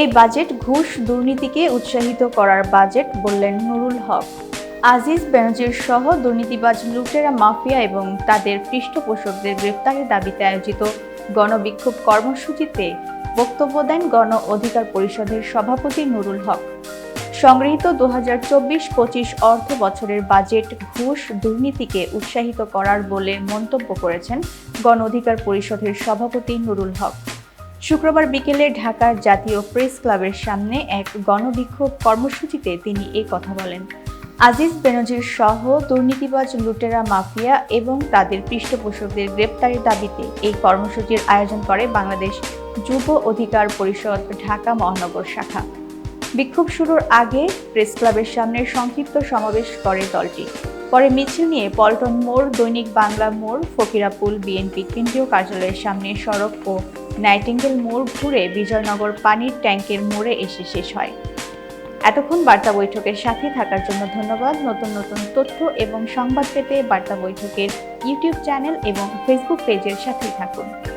এই বাজেট ঘুষ দুর্নীতিকে উৎসাহিত করার বাজেট বললেন নুরুল হক। আজিজ বেনজির সহ দুর্নীতিবাজ লুটেরা মাফিয়া এবং তাদের পৃষ্ঠপোষকদের গ্রেপ্তারের দাবিতে আয়োজিত গণবিক্ষোভ কর্মসূচিতে বক্তব্য দেন গণ অধিকার পরিষদের সভাপতি নুরুল হক। সংগৃহীত দু হাজার চব্বিশ পঁচিশ অর্থ বছরের বাজেট ঘুষ দুর্নীতিকে উৎসাহিত করার বলে মন্তব্য করেছেন গণ অধিকার পরিষদের সভাপতি নুরুল হক। শুক্রবার বিকেলে ঢাকার জাতীয় প্রেস ক্লাবের সামনে এক গণবিক্ষোভ কর্মসূচিতে তিনি এই কথা বলেন। আজিজ বেনজির সহ দুর্নীতিবাজ লুটেরা মাফিয়া এবং তাদের পৃষ্ঠপোষকদের গ্রেপ্তারের দাবিতে এই কর্মসূচির আয়োজন করে বাংলাদেশ যুব অধিকার পরিষদ ঢাকা মহানগর শাখা। বিক্ষোভ শুরুর আগে প্রেস ক্লাবের সামনে সংক্ষিপ্ত সমাবেশ করে দলটি। পরে মিছিল নিয়ে পল্টন মোড়, দৈনিক বাংলা মোড়, ফকিরাপুল, বিএনপি কেন্দ্রীয় কার্যালয়ের সামনে সড়ক ও নাইটিঙ্গেল মোড় ঘুরে বিজয়নগর পানির ট্যাঙ্কের মোড়ে এসে শেষ হয়। এতক্ষণ বার্তা বৈঠকের সাথে থাকার জন্য ধন্যবাদ। নতুন নতুন তথ্য এবং সংবাদ পেতে বার্তা বৈঠকের ইউটিউব চ্যানেল এবং ফেসবুক পেজের সাথেই থাকুন।